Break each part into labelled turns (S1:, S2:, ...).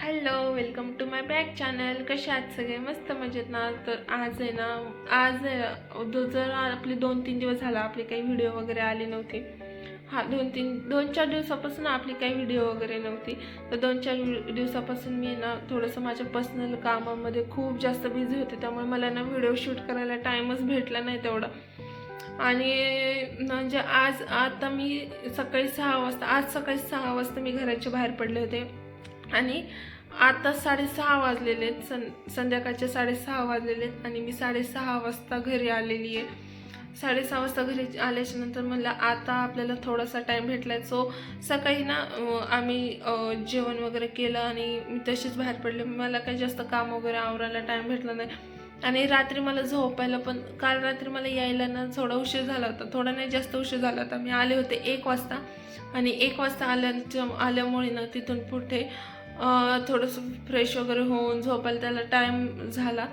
S1: Hello welcome to my back channel कसे आहात सगळे? मस्त मजेत ना? तर आज आहे ना आज आहे, दो- जर आपले दोन तीन दिवस झाला आपली काही व्हिडिओ वगैरे आली नव्हती. हा दोन तीन दोन चार दिवसापासून आपली काही व्हिडिओ वगैरे नव्हती. तर दोन चार दिवसापासून मी ना थोडंसं माझ्या पर्सनल कामामध्ये खूप जास्त बिझी होते. त्यामुळे मला ना व्हिडिओ शूट करायला टाईमच भेटला नाही तेवढा. आणि म्हणजे आज आता मी सकाळी सहा वाजता आज सकाळी सहा वाजता मी घराच्या बाहेर पडले होते. आणि आता साडेसहा वाजलेले आहेत. सं संध्याकाळचे साडेसहा वाजलेले आहेत आणि मी साडेसहा वाजता घरी आलेली आहे. साडेसहा वाजता घरी आल्याच्यानंतर म्हणलं आता आपल्याला थोडासा टाईम भेटला आहे सो सकाळी ना आम्ही जेवण वगैरे केलं आणि मी तशीच बाहेर पडले. मला काही जास्त काम वगैरे आवरायला टाईम भेटला नाही. आणि रात्री मला झोपायला पण काल रात्री मला यायला ना थोडा उशीर झाला होता. थोडा नाही जास्त उशीर झाला होता. मी आले होते एक वाजता. आणि एक वाजता आल्याच्या आल्यामुळे ना तिथून पुढे थोडंसं फ्रेश वगैरे होऊन झोपायला त्याला टाईम झाला.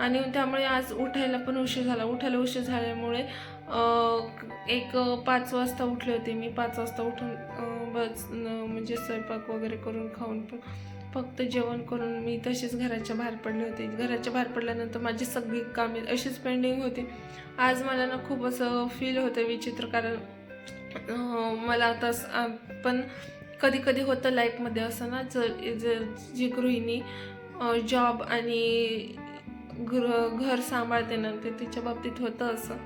S1: आणि त्यामुळे आज उठायला पण उशीर झाला. उठायला उशीर झाल्यामुळे एक पाच वाजता उठले होते मी. पाच वाजता उठून बस म्हणजे स्वयंपाक वगैरे करून खाऊन पण फक्त जेवण करून मी तशीच घराच्या बाहेर पडले होते. घराच्या बाहेर पडल्यानंतर माझी सगळी कामे अशीच पेंडिंग होती. आज मला ना खूप असं फील होतं विचित्र कारण मला आता पण कधी कधी होतं लाईफमध्ये असं ना जर जर जी गृहिणी जॉब आणि गृह घर सांभाळते ना ते तिच्या बाबतीत होतं असं.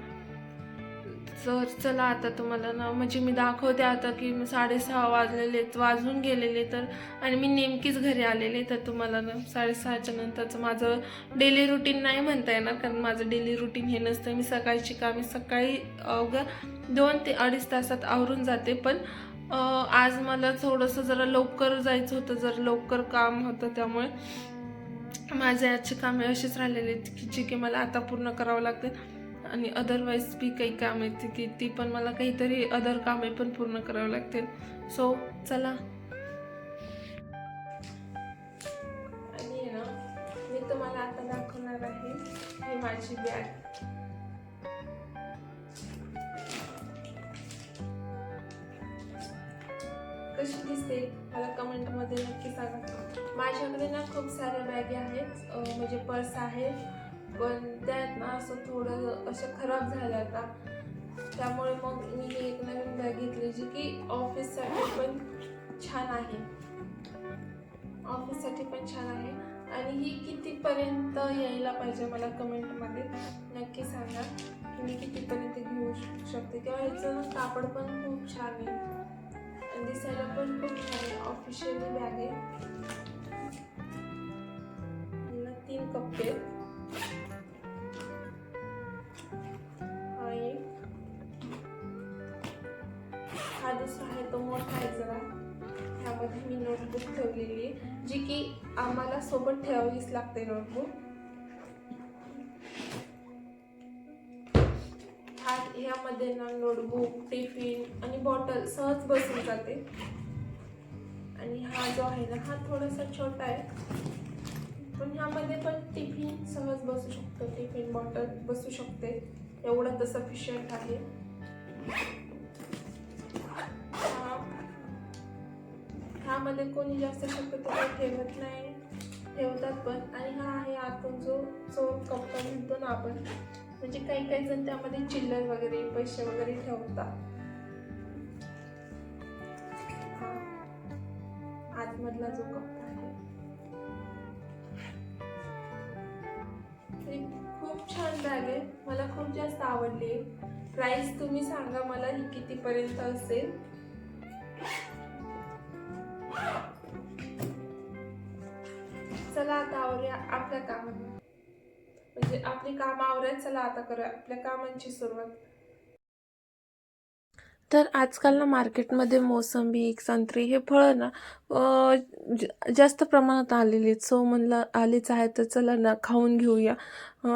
S1: तर चला आता तुम्हाला ना म्हणजे मी दाखवते आता की मी साडेसहा वाजलेले आहेत, वाजून गेलेले तर आणि मी नेमकीच घरी आलेले तर तुम्हाला ना साडेसहाच्या नंतरचं माझं डेली रुटीन नाही म्हणता येणार कारण माझं डेली रुटीन हे नसतं. मी सकाळची कामे सकाळी अवघ्या दोन ते अडीच तासात आवरून जाते पण आज मला थोडंसं जरा लवकर जायचं होतं जरा लवकर काम होतं त्यामुळे. माझे आजची कामे अशीच राहिलेले आहेत की जे की मला आता पूर्ण करावं लागते आणि अदरवाईज बी काही काम आहेत की ती पण मला काहीतरी अदर कामे पण पूर्ण करावं लागतील. सो चला. आणि ना मी तुम्हाला आता दाखवणार आहे ही माझी बॅग कशी दिसते मला कमेंटमध्ये नक्की सांगा. माझ्याकडे ना खूप साऱ्या बॅगे आहेत. म्हणजे पर्स आहेत पण त्यात ना असं थोडं असं खराब झालं आता. त्यामुळे मग मी ही एक नवीन बॅग घेतली जी की ऑफिससाठी पण छान आहे. ऑफिससाठी पण छान आहे. आणि ही कितीपर्यंत यायला पाहिजे मला कमेंटमध्ये नक्की सांगा. की मी कितीपर्यंत घेऊ शकते? किंवा ह्याचं कापड पण खूप छान आहे. आणि दिसायला पण खूप छान आहे ऑफिशियली बॅग आहे. तीन कप्पे हा एक हा दुसरा आहे तो मोठा आहे जरा. ह्यामध्ये मी नोटबुक ठेवलेली आहे. जी की आम्हाला सोबत ठेवावीच लागते नोटबुक ह्यामध्ये ना नोटबुक टिफिन आणि बॉटल सहज बसून जाते. आणि हा जो आहे ना हा थोडासा छोटा आहे. पण ह्यामध्ये पण टिफिन सहज बसू शकतो. टिफिन बॉटल बसू शकते. एवढं तर सफिशियंट आहे. हा- ह्यामध्ये कोणी जास्त शक्यतो ठेवत नाही. ठेवतात पण. आणि हा आहे आतून जो जो कप्पा म्हणतो ना आपण म्हणजे काही काही जण त्यामध्ये चिल्लर वगैरे पैसे वगैरे ठेवतात. आतमधला जो कप्पा आहे. खूप छान बॅग आहे. मला खूप जास्त आवडली. प्राइस तुम्ही सांगा मला ही कितीपर्यंत असेल. आपली कामं आवरायत चला आता करूया. आपल्या कामांची सुरुवात. तर आजकाल ना मार्केटमध्ये मोसंबी संत्री हे फळं ना ज- जास्त प्रमाणात आलेली आहेत. सो म्हणलं आलीच आहे तर चला ना खाऊन घेऊया.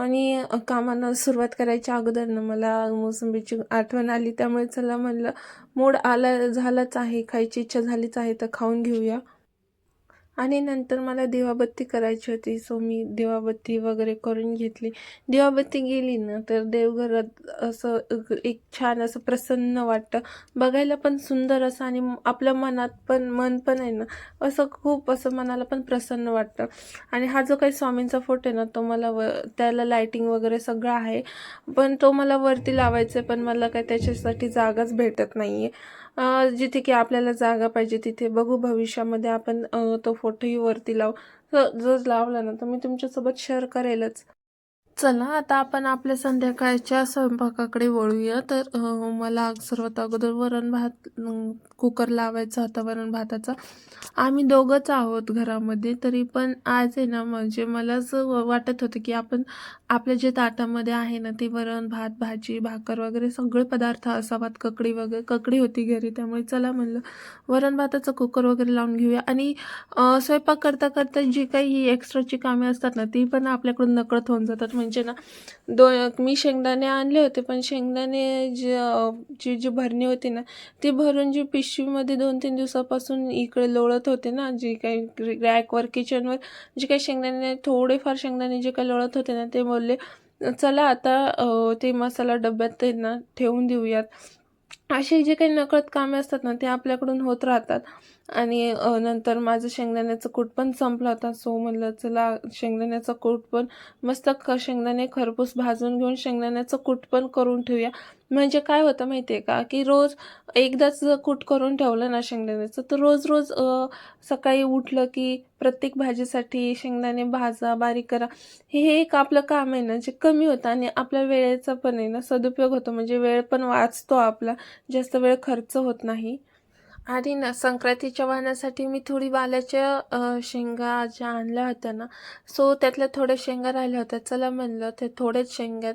S1: आणि कामांना सुरुवात करायच्या अगोदर ना मला मोसंबीची आठवण आली. त्यामुळे चला म्हणलं मूड आला झालाच आहे खायची इच्छा झालीच आहे तर खाऊन घेऊया. आणि नंतर मला दिवाबत्ती करायची होती. सो मी दिवाबत्ती वगैरे करून घेतली. दिवाबत्ती गेली ना तर देवघरात असं एक छान असं प्रसन्न वाटतं. बघायला पण सुंदर असं आणि आपल्या मनात पण मन पण आहे ना असं खूप असं मनाला पण प्रसन्न वाटतं. आणि हा जो काही स्वामींचा फोटो आहे ना तो मला व त्याला लायटिंग वगैरे सगळं आहे. पण तो मला वरती लावायचा आहे पण मला काय त्याच्यासाठी जागाच भेटत नाही आहे जिथे की आपल्याला जागा पाहिजे तिथे बघू भविष्यामध्ये आपण तो फोटोही वरती लावू. जर लावला ना तर मी तुमच्यासोबत शेअर करेलच. चला आता आपण आपल्या संध्याकाळच्या स्वयंपाकाकडे वळूया. तर मला सर्वात अगोदर वरण भात कुकर लावायचा होता वरण भाताचा. आम्ही दोघंच आहोत घरामध्ये तरी पण आज आहे ना म्हणजे मला असं व- वाटत होतं की आपण आपल्या जे ताटामध्ये आहे ना ते वरण भात भाजी भाकर वगैरे सगळे पदार्थ असावात ककडी वगैरे ककडी होती घरी त्यामुळे चला म्हणलं वरण भाताचं कुकर वगैरे लावून घेऊया. आणि स्वयंपाक करता करता जी काही ही एक्स्ट्राची कामे असतात ना ती पण आपल्याकडून नकळत होऊन जातात. म्हणजे म्हणजे ना दो मी शेंगदाणे आणले होते पण शेंगदाणे जी जी भरणी होती ना ती भरून जी पिशवीमध्ये दोन तीन दिवसापासून इकडे लोळत होते ना जी काही रॅकवर किचनवर जे काही शेंगदाणे थोडेफार शेंगदाणे जे काही लोळत होते ना ते बोलले चला आता ते मसाला डब्यात त्यांना ना ठेवून देऊयात. असे जे काही नकळत कामे असतात ना ते आपल्याकडून होत राहतात. आणि नंतर माझं शेंगदाण्याचं कूट पण संपलं होता. सो म्हणलं चला शेंगदाण्याचं कूट पण मस्त ख शेंगदाणे खरपूस भाजून घेऊन शेंगदाण्याचं कूट पण करून ठेवूया. म्हणजे काय होतं माहिती आहे का की रोज एकदाच कूट करून ठेवलं ना शेंगदाण्याचं तर रोज रोज सकाळी उठलं की प्रत्येक भाजीसाठी शेंगदाणे भाजा बारीक करा. हे हे एक आपलं काम आहे ना जे कमी होतं आणि आपल्या वेळेचा पण आहे ना सदुपयोग होतो. म्हणजे वेळ पण वाचतो आपला जास्त वेळ खर्च होत नाही. आणि ना संक्रांतीच्या वाहनासाठी मी थोडी वाल्याच्या शेंगा ज्या आणल्या होत्या ना सो त्यातल्या थोड्या शेंगा राहिल्या होत्या. चला म्हणलं ते थोडेच शेंग्यात.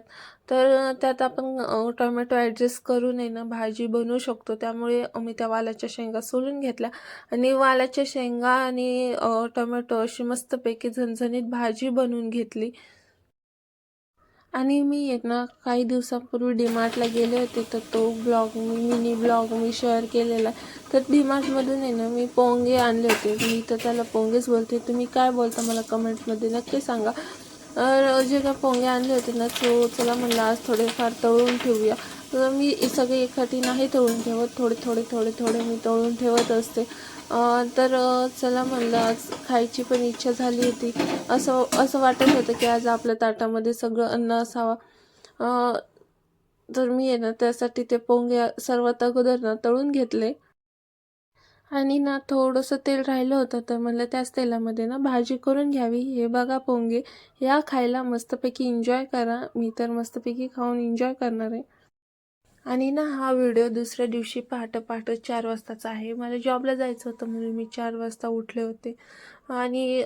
S1: तर त्यात आपण टोमॅटो ॲडजस्ट करून आहे ना भाजी बनवू शकतो. त्यामुळे मी त्या वालाच्या शेंगा सोलून घेतल्या. आणि वालाच्या शेंगा आणि टोमॅटो अशी मस्तपैकी झणझणीत भाजी बनवून घेतली. आणि मी एक ना काही दिवसांपूर्वी डीमार्टला गेले होते तर तो ब्लॉग मी मिनी ब्लॉग मी शेअर केलेला. तर डीमार्टमधून आहे ना मी पोंगे आणले होते. मी तर त्याला पोंगेच बोलते. तुम्ही काय बोलता मला कमेंटमध्ये नक्की सांगा. तर जे काय पोंगे आणले होते ना तो चला म्हणलं आज थोडेफार तळून ठेवूया. तर मी सगळे एखादी नाही तळून ठेवत थोडे थोडे थोडे थोडे मी तळून ठेवत असते. तर चला म्हणलं आज खायची पण इच्छा झाली होती. असं असं वाटत होतं की आज आपल्या ताटामध्ये सगळं अन्न असावं. तर मी आहे ना त्यासाठी ते पोंगे सर्वात अगोदर ना तळून घेतले. आणि ना थोडंसं तेल राहिलं होतं तर म्हणलं त्याच तेलामध्ये ना भाजी करून घ्यावी. हे बघा पोंगे या खायला मस्तपैकी एन्जॉय करा. मी तर मस्तपैकी खाऊन एन्जॉय करणार आहे. आणि ना हा व्हिडिओ दुसऱ्या दिवशी पहाटं पहाटं चार वाजताचा आहे. मला जॉबला जायचं होतं म्हणून मी चार वाजता उठले होते. आणि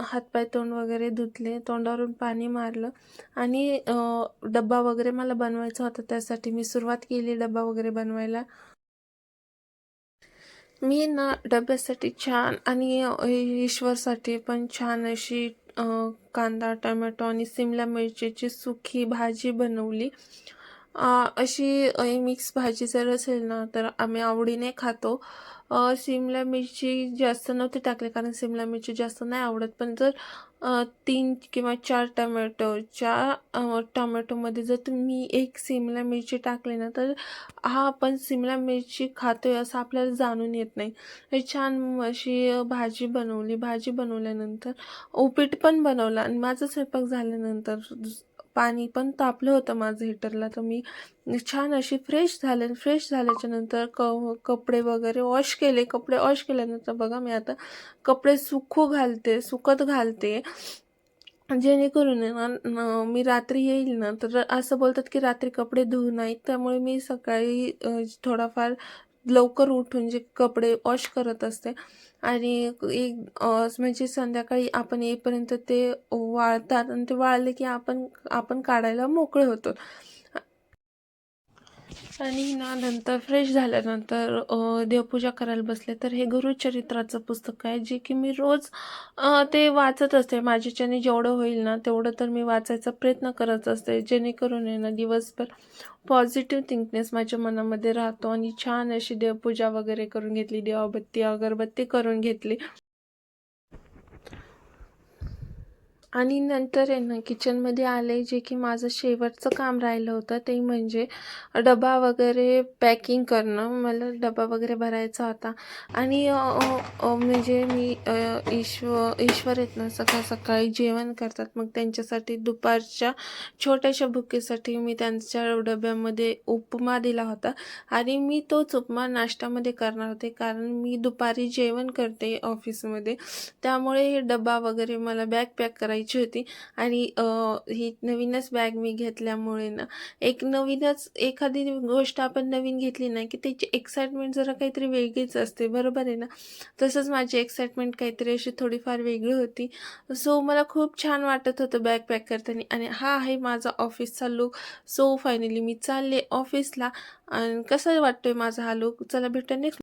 S1: हातपाय तोंड वगैरे धुतले तोंडावरून पाणी मारलं. आणि डब्बा वगैरे मला बनवायचा होता त्यासाठी मी सुरुवात केली डब्बा वगैरे बनवायला. मी ना डब्यासाठी छान आणि ईश्वरसाठी पण छान अशी कांदा टमॅटो आणि सिमला मिरचीची सुखी भाजी बनवली. अशी मिक्स भाजी जर असेल ना तर आम्ही आवडीने खातो. सिमला मिरची जास्त नव्हती टाकली कारण सिमला मिरची जास्त नाही आवडत. पण जर तीन किंवा चार टमॅटोच्या टमॅटोमध्ये टोमॅटोमध्ये जर तुम्ही एक सिमला मिरची टाकली ना तर हा आपण सिमला मिरची खातोय असं आपल्याला जाणून येत नाही. हे छान अशी भाजी बनवली. भाजी बनवल्यानंतर उपीट पण बनवला. आणि माझा स्वयंपाक झाल्यानंतर दुस- पाणी पण तापलं होतं माझं हिटरला. तर मी छान अशी फ्रेश झाले. फ्रेश झाल्याच्यानंतर क कपडे वगैरे वॉश केले. कपडे वॉश केल्यानंतर बघा मी आता कपडे सुकू घालते सुकत घालते. जेणेकरून ना मी रात्री येईल ना तर असं बोलतात की रात्री कपडे धुवू नाहीत. त्यामुळे मी सकाळी थोडाफार लवकर उठून जे कपडे वॉश करत असते. आणि एक म्हणजे संध्याकाळी आपण येईपर्यंत ते वाळतात. आणि ते वाळले की आपण आपण काढायला मोकळे होतो. आणि ना नंतर फ्रेश झाल्यानंतर देवपूजा करायला बसले. तर हे गुरुचरित्राचं पुस्तक आहे जे की मी रोज ते वाचत असते. माझ्याच्याने जेवढं होईल ना तेवढं तर मी वाचायचा प्रयत्न करत असते. जेणेकरून आहे ना दिवसभर पॉझिटिव्ह थिंकनेस माझ्या मनामध्ये राहतो आणि छान अशी देवपूजा वगैरे करून घेतली देवाबत्ती अगरबत्ती करून घेतली. आणि नंतर आहे ना किचनमध्ये आले जे की माझं शेवटचं काम राहिलं होतं ते म्हणजे डबा वगैरे पॅकिंग करणं. मला डबा वगैरे भरायचा होता. आणि म्हणजे मी ईश्व ईश्वर आहेत ना सकाळ सकाळी जेवण करतात. मग त्यांच्यासाठी दुपारच्या छोट्याशा भुकेसाठी मी त्यांच्या डब्यामध्ये उपमा दिला होता. आणि मी तोच उपमा नाश्त्यामध्ये करणार होते कारण मी दुपारी जेवण करते ऑफिसमध्ये त्यामुळे हे डबा वगैरे मला बॅग पॅक करायची होती. आणि ही नवीनच बॅग मी घेतल्यामुळे ना एक नवीनच एखादी गोष्ट आपण नवीन घेतली ना की त्याची एक्साइटमेंट जरा काहीतरी वेगळीच असते. बरोबर आहे ना? तसंच माझी एक्साइटमेंट काहीतरी अशी थोडीफार वेगळी होती. सो मला खूप छान वाटत होतं बॅग पॅक करताना. आणि हा आहे माझा ऑफिसचा लुक सो फायनली मी चालले ऑफिसला आणि कसं वाटतोय माझा हा लुक चला भेटूया नेक्स्ट